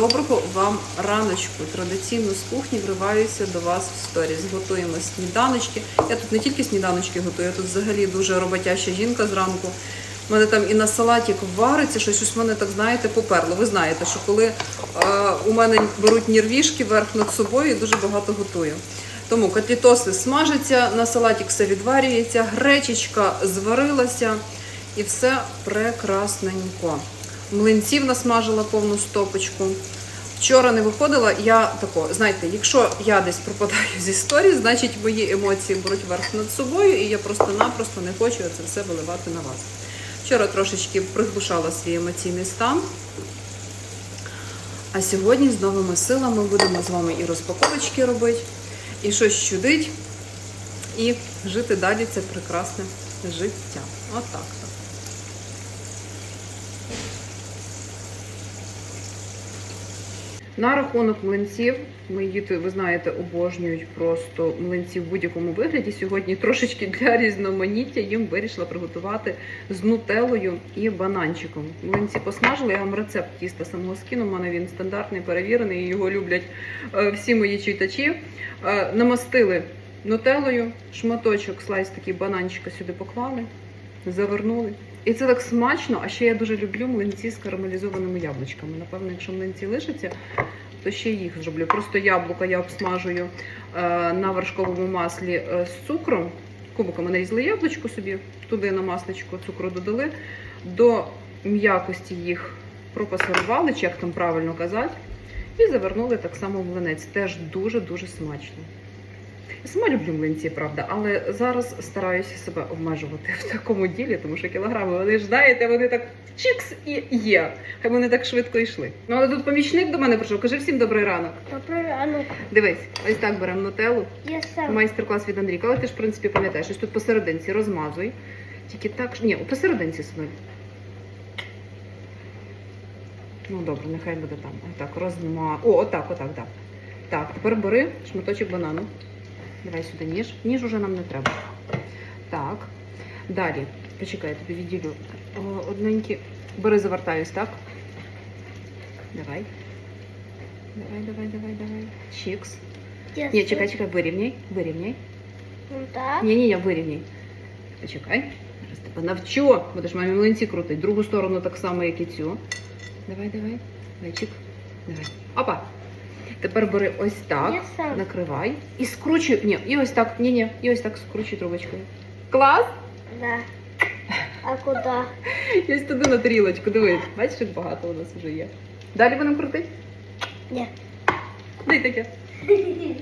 Доброго вам раночку. Традиційно з кухні вриваюся до вас в сторіс. Готуємо сніданочки. Я тут не тільки сніданочки готую, я тут взагалі дуже роботяща жінка зранку. У мене там і на салатик вариться, щось ось в мене так, знаєте, поперло. Ви знаєте, що коли е, у мене беруть нервішки верх над собою, я дуже багато готую. Тому котлітоси смажаться, на салатик все відварюється, гречечка зварилася і все прекрасненько. Млинців насмажила повну стопочку. Вчора не виходила, я тако, знаєте, якщо я десь пропадаю зі сторі, значить мої емоції беруть верх над собою, і я просто-напросто не хочу це все виливати на вас. Вчора трошечки приглушала свій емоційний стан. А сьогодні з новими силами будемо з вами і розпаковочки робити, і щось чудить, і жити далі це прекрасне життя. Отак. так. На рахунок млинців, мої діти, ви знаєте, обожнюють просто млинці в будь-якому вигляді. Сьогодні трошечки для різноманіття їм вирішила приготувати з нутеллою і бананчиком. Млинці посмажили, я вам рецепт тіста самого скину. У мене він стандартний, перевірений, його люблять е, всі мої читачі. Е, Намастили нутеллою, шматочок, слайс такий бананчика сюди поклали, завернули. І це так смачно, а ще я дуже люблю млинці з карамелізованими яблучками. Напевно, якщо млинці лишаться, то ще їх зроблю. Просто яблука я обсмажую е, на вершковому маслі е, з цукром. Кубиками нарізали яблучко собі, туди на масличко цукру додали. До м'якості їх пропасирували, чи як там правильно казати, і завернули так само в млинець. Теж дуже-дуже смачно. Я сама люблю млинці, правда, але зараз стараюся себе обмежувати в такому ділі, тому що кілограми вони ж знаєте, вони так чікс і є. Хай вони так швидко йшли. Ну але тут помічник до мене прийшов. Кажи всім добрий ранок. Добрий ранок. Дивись, ось так беремо нутеллу. Я сам. Майстер-клас від Андрійка, але ти ж в принципі пам'ятаєш, ось тут посерединці розмазуй. Тільки так, ні, посерединці синуль. Ну добре, нехай буде там. Отак, розма. О, отак, отак, так. Так, тепер бери шматочок банану. Давай сюди ніж. Ніж уже нам не треба. Так. Далі. Почекай, я тобі відділю О, одненькі. Бери, завертаюсь, так? Давай. Давай, давай, давай, давай. Чікс. Я Ні, сам. чекай, чекай, вирівняй. Вирівняй. Ну, так. Ні, ні, ні, вирівняй. Почекай. Зараз тебе навчу. Будеш мамі млинці крутить. Другу сторону так само, як і цю. Давай, давай. Давай, чик. Давай. Опа. Тепер бери ось так. Накривай. І скручуй. Ні, і ось так. Ні, ні. І ось так скручуй трубочкою. Клас! Да. А куди? Ось туди на тарілочку. Дивись. Бачиш, як багато у нас вже є. Далі будемо крутити? Ні. Дай таке.